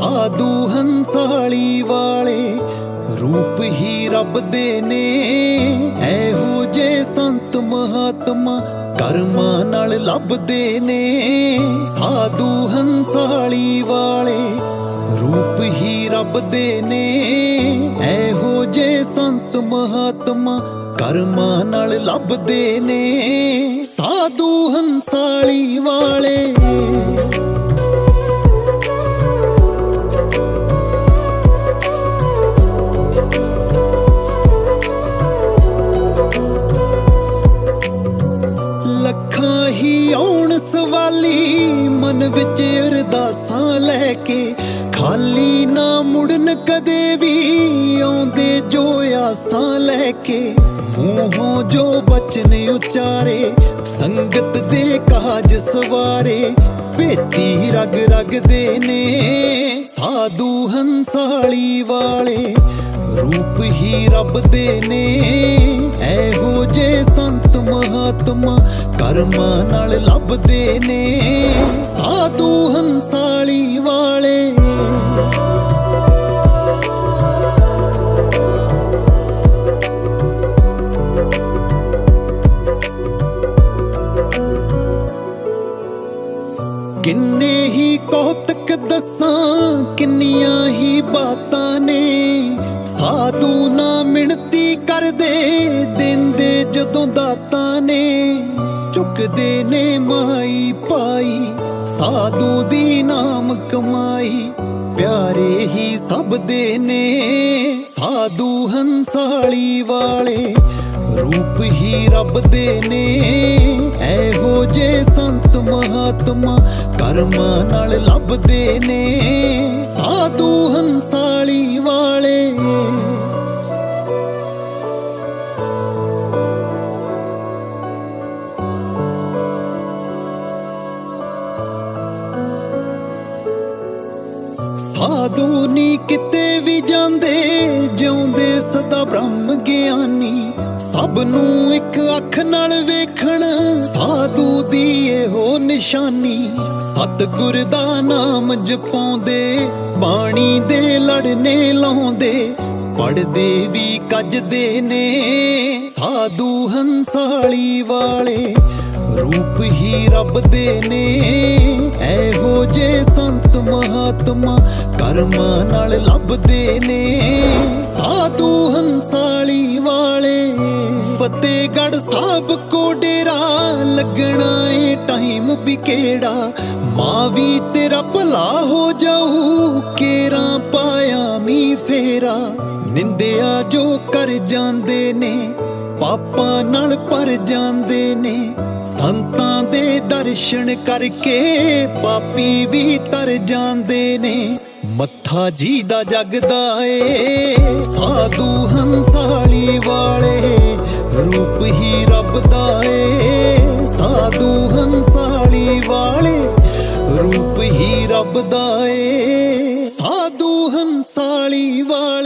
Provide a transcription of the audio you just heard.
ਸਾਧੂ ਹੰਸਾਲੀ ਵਾਲੇ ਰੂਪ ਹੀ ਰੱਬ ਦੇ ਨੇ। ਇਹੋ ਜੇ ਸੰਤ ਮਹਾਤਮਾ ਕਰਮਾਂ ਨਾਲ ਲੱਭਦੇ ਨੇ। ਸਾਧੂ ਹੰਸਾਲੀ ਵਾਲੇ ਰੂਪ ਹੀ ਰੱਬ ਦੇ ਨੇ। ਇਹੋ ਜੇ ਸੰਤ ਮਹਾਤਮਾ ਕਰਮਾਂ ਨਾਲ ਲੱਭਦੇ ਨੇ। ਸਾਧੂ ਹੰਸਾਲੀ ਵਾਲੇ ਕੇ ਖਾਲੀ ਨਾ ਮੁੜਨ ਕਦੇ ਵੀ ਆਉਂਦੇ ਜੋ ਆਸਾਂ ਲੈ ਕੇ। ਮੂੰਹੋਂ ਜੋ ਬਚਨ ਉਚਾਰੇ, ਸੰਗਤ ਦੇ ਕਾਜ ਸਵਾਰੇ, ਭੇਤੀ ਰਗ ਰਗ ਨੇ। ਸਾਧੂ ਹੰਸਾਲੀ ਵਾਲੇ ਰੂਪ ਹੀ ਰੱਬ ਦੇ ਨੇ। ਇਹੋ ਜੇ ਸੰਤ ਮਹਾਤਮਾ ਕਰਮਾਂ ਨਾਲ ਲੱਭਦੇ ਨੇ। ਸਾਧੂ ਹੰਸਾਲੀ ਕਿੰਨੇ ਹੀ ਕੌਤਕ ਦੱਸਾਂ, ਕਿੰਨੀਆਂ ਹੀ ਬਾਤਾਂ ਨੇ। ਸਾਧੂ ਨਾ ਮਿਣਤੀ ਕਰਦੇ ਦਿੰਦੇ ਜਦੋਂ ਦਾਤਾਂ ਨੇ। ਚੁੱਕਦੇ ਨੇ ਮਾਈ ਪਾਈ, ਸਾਧੂ ਦੀ ਨਾਮ ਕਮਾਈ। ਪਿਆਰੇ ਹੀ ਸਭ ਦੇ ਨੇ, ਸਾਧੂ ਹੰਸਾਲੀ ਵਾਲੇ। ਰੂਪ ਹੀ ਰੱਬ ਦੇ ਨੇ। ਇਹੋ ਜੇ ਸੰਤ ਮਹਾਤਮਾ ਕਰਮਾਂ ਨਾਲ ਲੱਭਦੇ ਨੇ। ਸਾਧੂ ਹੰਸਾਲੀ ਵਾਲੇ। ਸਾਧੂ ਨੀ ਕਿਤੇ ਵੀ ਜਾਂਦੇ, ਜਿਉਂਦੇ ਸਦਾ ਬ੍ਰਹਮ ਗਿਆਨੀ। ਸਭ ਨੂੰ ਇੱਕ ਅੱਖ ਨਾਲ ਵੇਖਣ, ਸਾਧੂ ਦੀ ਇਹੋ ਨਿਸ਼ਾਨੀ। ਸਤਿਗੁਰ ਦਾ ਨਾਮ ਜਪਾਉਂਦੇ, ਬਾਣੀ ਦੇ ਲੜਨੇ ਲਾਉਂਦੇ ਪੜਦੇ ਵੀ ਕੱਜਦੇ ਨੇ। ਸਾਧੂ ਹੰਸਾਲੀ ਵਾਲੇ ਰੂਪ ਹੀ ਰੱਬ ਦੇ ਨੇ। ਇਹੋ ਜੇ ਸੰਤ ਮਹਾਤਮਾ ਕਰਮਾਂ ਨਾਲ ਲੱਭਦੇ ਨੇ। ਸਾਧੂ ਹੰਸਾਲੀ ਫਤਿਹਗੜ੍ਹ ਸਾਹਿਬ ਕੋ ਡੇਰਾ, ਲੱਗਣਾ ਏ ਟਾਈਮ ਵੀ ਕਿਹੜਾ? ਮਾਂ ਵੀ ਤੇਰਾ ਭਲਾ ਹੋ ਜਾਊ, ਕੇਰਾ ਪਾਇਆ ਮੀ ਫੇਰਾ। ਨਿੰਦਿਆ ਜੋ ਕਰ ਜਾਂਦੇ ਨੇ, ਪਾਪਾਂ ਨਾਲ ਭਰ ਜਾਂਦੇ ਨੇ। ਸੰਤਾਂ ਦੇ ਦਰਸ਼ਨ ਕਰਕੇ ਪਾਪੀ ਵੀ ਤਰ ਜਾਂਦੇ ਨੇ। ਮੱਥਾ ਜੀ ਦਾ ਜਗਦਾ ਏ, ਸਾਧੂ ਹੰਸਾਲੀ ਹੀ ਏ। ਸਾਧੂ ਹੰਸਾਲੀ ਵਾਲੇ